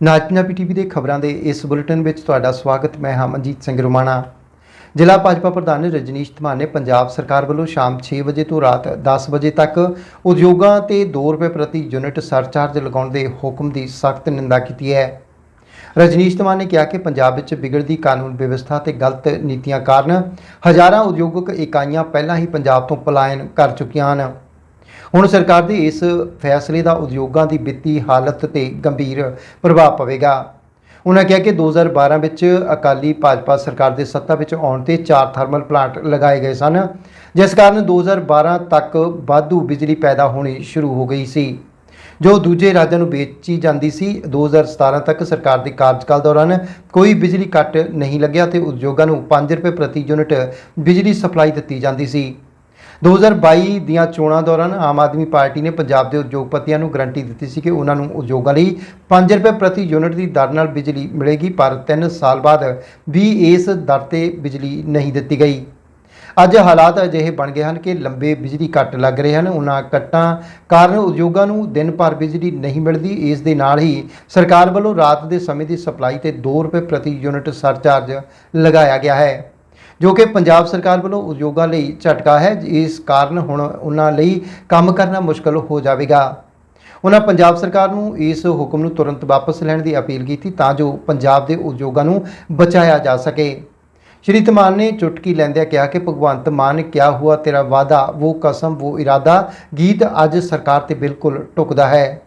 ਨਾਜ Punjabi TV ਦੇ ਖਬਰਾਂ ਦੇ ਇਸ ਬੁਲੇਟਿਨ ਵਿੱਚ ਤੁਹਾਡਾ ਸਵਾਗਤ, ਮੈਂ ਹਾਂ ਮਨਜੀਤ ਸਿੰਘ ਰੁਮਾਣਾ। ਜ਼ਿਲ੍ਹਾ ਭਾਜਪਾ ਪ੍ਰਧਾਨ ਰਜਨੀਸ਼ ਧਮਾਨ ਨੇ ਪੰਜਾਬ ਸਰਕਾਰ ਵੱਲੋਂ ਸ਼ਾਮ 6 ਵਜੇ ਤੋਂ ਰਾਤ 10 ਵਜੇ ਤੱਕ ਉਦਯੋਗਾਂ ਤੇ 2 ਰੁਪਏ ਪ੍ਰਤੀ ਯੂਨਿਟ ਸਰਚਾਰਜ ਲਗਾਉਣ ਦੇ ਹੁਕਮ ਦੀ ਸਖਤ ਨਿੰਦਾ ਕੀਤੀ ਹੈ। ਰਜਨੀਸ਼ ਧਮਾਨ ਨੇ ਕਿਹਾ ਕਿ ਪੰਜਾਬ ਵਿੱਚ ਵਿਗੜਦੀ ਕਾਨੂੰਨ ਵਿਵਸਥਾ ਤੇ ਗਲਤ ਨੀਤੀਆਂ ਕਾਰਨ ਹਜ਼ਾਰਾਂ ਉਦਯੋਗਿਕ ਇਕਾਈਆਂ ਪਹਿਲਾਂ ਹੀ ਪੰਜਾਬ ਤੋਂ ਪਲਾਇਨ ਕਰ ਚੁੱਕੀਆਂ ਹਨ। ਹੁਣ ਸਰਕਾਰ ਦੇ ਇਸ ਫੈਸਲੇ ਦਾ ਉਦਯੋਗਾਂ ਦੀ ਵਿੱਤੀ ਹਾਲਤ ਤੇ ਗੰਭੀਰ ਪ੍ਰਭਾਵ ਪਵੇਗਾ। ਉਹਨਾਂ ਕਿਹਾ ਕਿ 2012 ਵਿੱਚ ਅਕਾਲੀ ਭਾਜਪਾ ਸਰਕਾਰ ਦੇ ਸੱਤਾ ਵਿੱਚ ਆਉਣ ਤੇ ਚਾਰ ਥਰਮਲ ਪਲਾਂਟ ਲਗਾਏ ਗਏ ਸਨ, ਜਿਸ ਕਾਰਨ 2012 ਤੱਕ ਵਾਧੂ ਬਿਜਲੀ ਪੈਦਾ ਹੋਣੀ ਸ਼ੁਰੂ ਹੋ ਗਈ ਸੀ। ਜੋ ਦੂਜੇ ਰਾਜਾਂ ਨੂੰ ਵੇਚੀ ਜਾਂਦੀ ਸੀ 2017 ਤੱਕ ਸਰਕਾਰ ਦੇ ਕਾਰਜਕਾਲ ਦੌਰਾਨ ਕੋਈ ਬਿਜਲੀ ਕੱਟ ਨਹੀਂ ਲੱਗਿਆ ਤੇ ਉਦਯੋਗਾਂ ਨੂੰ 5 ਰੁਪਏ ਪ੍ਰਤੀ ਯੂਨਿਟ ਬਿਜਲੀ ਸਪਲਾਈ ਦਿੱਤੀ ਜਾਂਦੀ ਸੀ। 2022 ਦੀਆਂ ਚੋਣਾਂ ਦੌਰਾਨ ਆਮ ਆਦਮੀ ਪਾਰਟੀ ਨੇ ਪੰਜਾਬ ਦੇ ਉਦਯੋਗਪਤੀਆਂ ਨੂੰ ਗਰੰਟੀ ਦਿੱਤੀ ਸੀ ਕਿ ਉਹਨਾਂ ਨੂੰ ਉਦਯੋਗਾਂ ਲਈ 5 ਰੁਪਏ ਪ੍ਰਤੀ ਯੂਨਿਟ ਦੀ ਦਰ ਨਾਲ ਬਿਜਲੀ ਮਿਲੇਗੀ, ਪਰ 3 ਸਾਲ ਬਾਅਦ ਵੀ ਇਸ ਦਰ ਤੇ ਬਿਜਲੀ ਨਹੀਂ ਦਿੱਤੀ ਗਈ। ਅੱਜ ਹਾਲਾਤ ਅਜਿਹੇ ਬਣ ਗਏ ਹਨ ਕਿ ਲੰਬੇ ਬਿਜਲੀ ਕੱਟ ਲੱਗ ਰਹੇ ਹਨ। ਉਹਨਾਂ ਕੱਟਾਂ ਕਾਰਨ ਉਦਯੋਗਾਂ ਨੂੰ ਦਿਨ ਭਰ ਬਿਜਲੀ ਨਹੀਂ ਮਿਲਦੀ। ਇਸ ਦੇ ਨਾਲ ਹੀ ਸਰਕਾਰ ਵੱਲੋਂ ਰਾਤ ਦੇ ਸਮੇਂ ਦੀ ਸਪਲਾਈ ਤੇ 2 ਰੁਪਏ ਪ੍ਰਤੀ ਯੂਨਿਟ ਸਰਚਾਰਜ ਲਗਾਇਆ ਗਿਆ ਹੈ। ਜੋ ਕਿ ਪੰਜਾਬ ਸਰਕਾਰ ਵੱਲੋਂ ਉਦਯੋਗਾਂ ਲਈ ਝਟਕਾ ਹੈ, ਇਸ ਕਾਰਨ ਹੁਣ ਉਹਨਾਂ ਲਈ ਕੰਮ ਕਰਨਾ ਮੁਸ਼ਕਲ ਹੋ ਜਾਵੇਗਾ। ਉਹਨਾਂ ਪੰਜਾਬ ਸਰਕਾਰ ਨੂੰ ਇਸ ਹੁਕਮ ਨੂੰ ਤੁਰੰਤ ਵਾਪਸ ਲੈਣ ਦੀ ਅਪੀਲ ਕੀਤੀ ਤਾਂ ਜੋ ਪੰਜਾਬ ਦੇ ਉਦਯੋਗਾਂ ਨੂੰ ਬਚਾਇਆ ਜਾ ਸਕੇ। ਸ਼੍ਰੀ ਧਮਾਨ ਨੇ ਚੁਟਕੀ ਲੈਂਦਿਆਂ ਕਿਹਾ ਕਿ ਭਗਵੰਤ ਮਾਨ ਕਿਆ ਹੁਆ ਤੇਰਾ ਵਾਦਾ ਉਹ ਕਸਮ ਉਹ ਇਰਾਦਾ, ਗੀਤ ਅੱਜ ਸਰਕਾਰ ਤੇ ਬਿਲਕੁਲ ਟੁਕਦਾ ਹੈ।